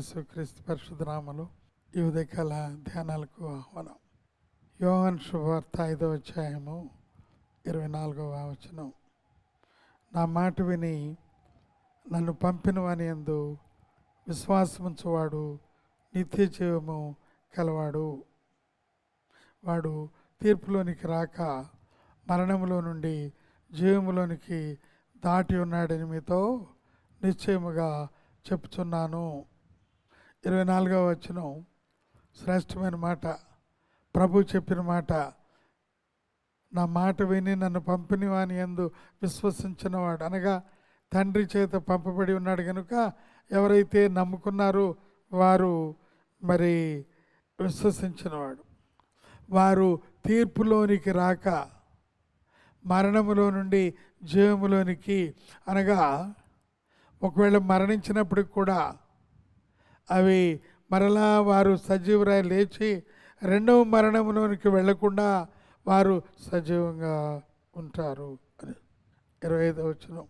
యేసుక్రీస్తు పరిశుద్ధ నామలు ఈ ఉదయకాల ధ్యానాలకు ఆహ్వానం. యోహన్ శుభవార్త ఐదవ అధ్యాయము ఇరవై నాలుగవ వచనం. నా మాట విని నన్ను పంపిన వాని యందు విశ్వాసముంచువాడు నిత్య జీవము కలవాడు. వాడు తీర్పులోనికి రాక మరణములో నుండి జీవములోనికి దాటి ఉన్నాడని మీతో నిశ్చయముగా చెప్తున్నాను ఇరవై నాలుగవ వచనం శ్రేష్టమైన మాట. ప్రభు చెప్పిన మాట నా మాట విని నన్ను పంపిన వాని ఎందు విశ్వసించినవాడు. అనగా తండ్రి చేత పంపబడి ఉన్నాడు కనుక ఎవరైతే నమ్ముకున్నారో వారు మరి విశ్వసించినవాడు. వారు తీర్పులోనికి రాక మరణములో నుండి జీవములోనికి అనగా ఒకవేళ మరణించినప్పటికి కూడా అవి మరలా వారు సజీవరాయి లేచి రెండవ మరణంలోనికి వెళ్ళకుండా వారు సజీవంగా ఉంటారు అని. ఇరవై ఐదవ వచనం.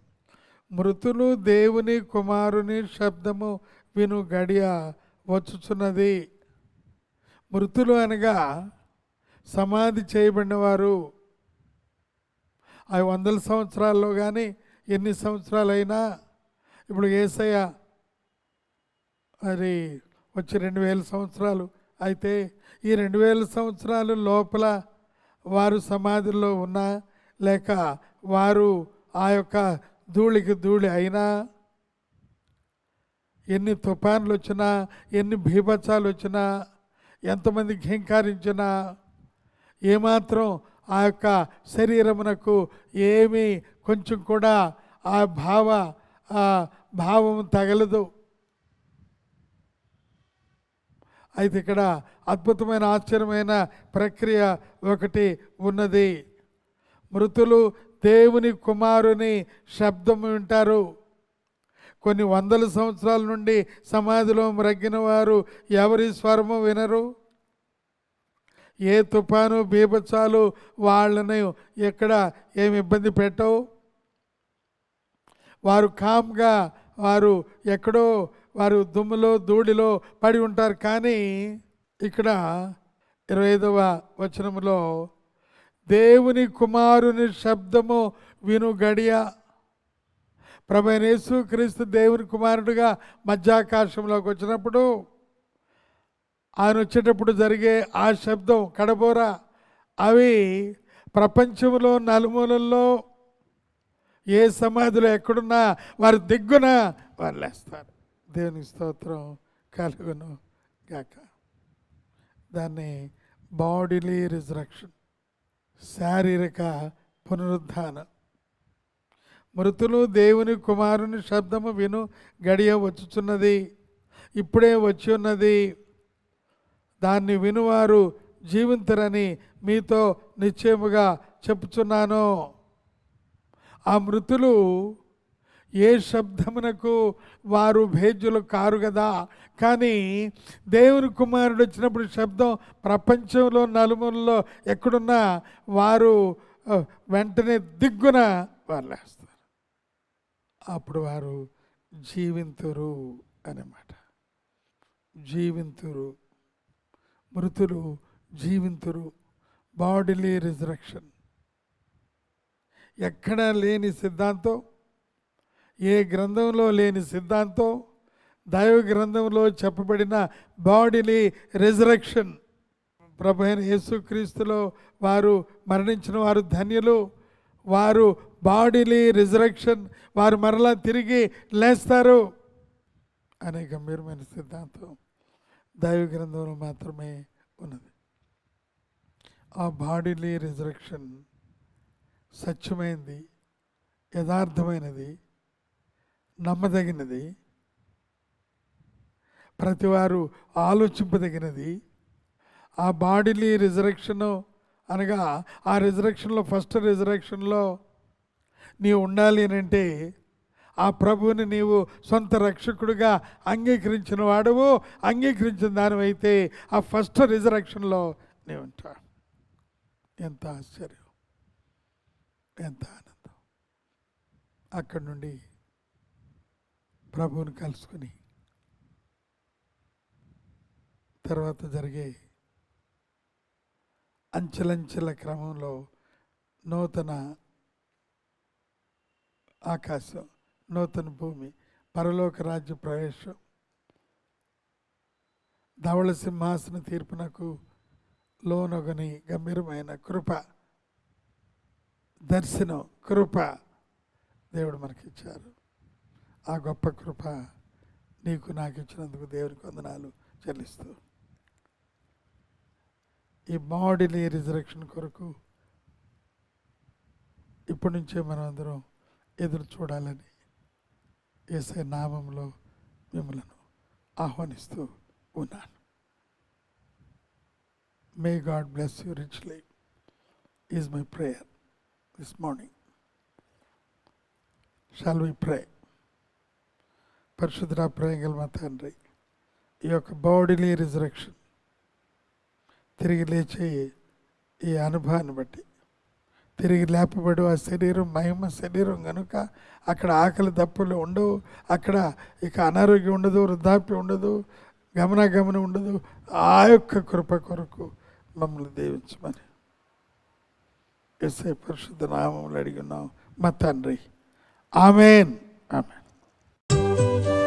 మృతులు దేవుని కుమారుని శబ్దము విను గడియ వచ్చుచున్నది. మృతులు అనగా సమాధి చేయబడిన వారు అవి వందల సంవత్సరాల్లో కానీ ఎన్ని సంవత్సరాలైనా ఇప్పుడు ఏసయ్య మరి వచ్చి రెండు వేల సంవత్సరాలు. అయితే ఈ రెండు వేల సంవత్సరాలు లోపల వారు సమాధిలో ఉన్నా లేక వారు ఆ యొక్క ధూళికి ధూళి అయినా ఎన్ని తుఫాన్లు వచ్చినా ఎన్ని భీభత్సాలు వచ్చినా ఎంతమంది ఘీంకారించినా ఏమాత్రం ఆ యొక్క శరీరమునకు ఏమీ కొంచెం కూడా ఆ భావ ఆ భావం తగలదు. అయితే ఇక్కడ అద్భుతమైన ఆశ్చర్యమైన ప్రక్రియ ఒకటి ఉన్నది. మృతులు దేవుని కుమారుని శబ్దం వింటారు. కొన్ని వందల సంవత్సరాల నుండి సమాధిలో మ్రగ్గిన వారు ఎవరి స్వరము వినరు? ఏ తుఫాను బీభత్సాలు వాళ్ళని ఎక్కడ ఏమి ఇబ్బంది పెట్టవు? వారు కామ్గా వారు ఎక్కడో వారు దుమ్ములో ధూళిలో పడి ఉంటారు. కానీ ఇక్కడ ఇరవై ఐదవ వచనములో దేవుని కుమారుని శబ్దము విను గడియ. ప్రభైన క్రీస్తు దేవుని కుమారుడిగా మధ్యాకాశంలోకి వచ్చినప్పుడు ఆయన వచ్చేటప్పుడు జరిగే ఆ శబ్దం కడబోర. అవి ప్రపంచంలో నలుమూలల్లో ఏ సమాధిలో ఎక్కడున్నా వారి దిగ్గున వారు లేస్తారు దేవుని స్తోత్రం కలుగును గాక. దాన్ని బాడీలీ రిజరక్షన్ శారీరక పునరుద్ధానం. మృతులు దేవుని కుమారుని శబ్దము విను గడియ వచ్చుచున్నది ఇప్పుడే వచ్చి ఉన్నది. దాన్ని వినువారు జీవింతరని మీతో నిశ్చయముగా చెప్పుచున్నాను. ఆ మృతులు ఏ శబ్దమునకు వారు భేద్యులు కారు కదా కానీ దేవుని కుమారుడు వచ్చినప్పుడు శబ్దం ప్రపంచంలో నలుమూలలో ఎక్కడున్నా వారు వెంటనే దిగ్గున వాళ్ళు వేస్తారు అప్పుడు వారు జీవింతురు అన్నమాట. జీవింతురు మృతులు జీవింతురు. Bodily resurrection. ఎక్కడా లేని సిద్ధాంతం ఏ గ్రంథంలో లేని సిద్ధాంతం దైవ గ్రంథంలో చెప్పబడిన బాడీలీ రిజరక్షన్ ప్రభు అయిన యేసుక్రీస్తులో వారు మరణించిన వారు ధన్యులు. వారు బాడీలీ రిజరక్షన్ వారు మరలా తిరిగి లేస్తారు. అనే గంభీరమైన సిద్ధాంతం దైవ గ్రంథంలో మాత్రమే ఉన్నది. ఆ బాడీలీ రిజరక్షన్ సత్యమైనది యథార్థమైనది. నమ్మదగినది. ప్రతివారు ఆలోచింపదగినది. ఆ బాడీలీ రిజరక్షను అనగా ఆ రిజరక్షన్లో ఫస్ట్ రిజరక్షన్లో నీవు ఉండాలి అని అంటే ఆ ప్రభువుని నీవు సొంత రక్షకుడిగా అంగీకరించిన వాడవు అంగీకరించిన దానివైతే ఆ ఫస్ట్ రిజరక్షన్లో నీవు ఉంటావు. ఎంత ఆశ్చర్యం ఎంత ఆనందం. అక్కడి నుండి ప్రభువుని కలుసుకుని తర్వాత జరిగే అంచెలంచెల క్రమంలో నూతన ఆకాశం నూతన భూమి పరలోక రాజ్య ప్రవేశం ధవళ సింహాసన తీర్పునకు లోనొగని గంభీరమైన కృప దర్శనం కృప దేవుడు మనకిచ్చారు. ఆ గొప్ప కృప నీకు నాకు ఇచ్చినందుకు దేవునికి వందనాలు చెల్లిస్తూ. ఈ మాడిలీ రిజరక్షన్ కొరకు ఇప్పటి నుంచే మనం అందరం ఎదురు చూడాలని ఏసై నామంలో మిమ్మలను ఆహ్వానిస్తూ ఉన్నాను. May God bless you richly is my prayer this morning shall we pray పరిశుద్ధ ప్రేయగల మా తండ్రి ఈ యొక్క బాడీలీ రిజరక్షన్ తిరిగి లేచే ఈ అనుభవాన్ని బట్టి తిరిగి లేపబడు ఆ శరీరం మహిమ శరీరం కనుక అక్కడ ఆకలి దప్పులు ఉండవు అక్కడ ఇక అనారోగ్యం ఉండదు వృద్ధాప్యం ఉండదు గమనాగమనం ఉండదు ఆ యొక్క కృప కొరకు మమ్మల్ని దీవించమని ఎస్ఐ పరిశుద్ధ నామంలో అడిగి ఉన్నాం. మా తండ్రి. ఆమెన్. ఆమెన్. Música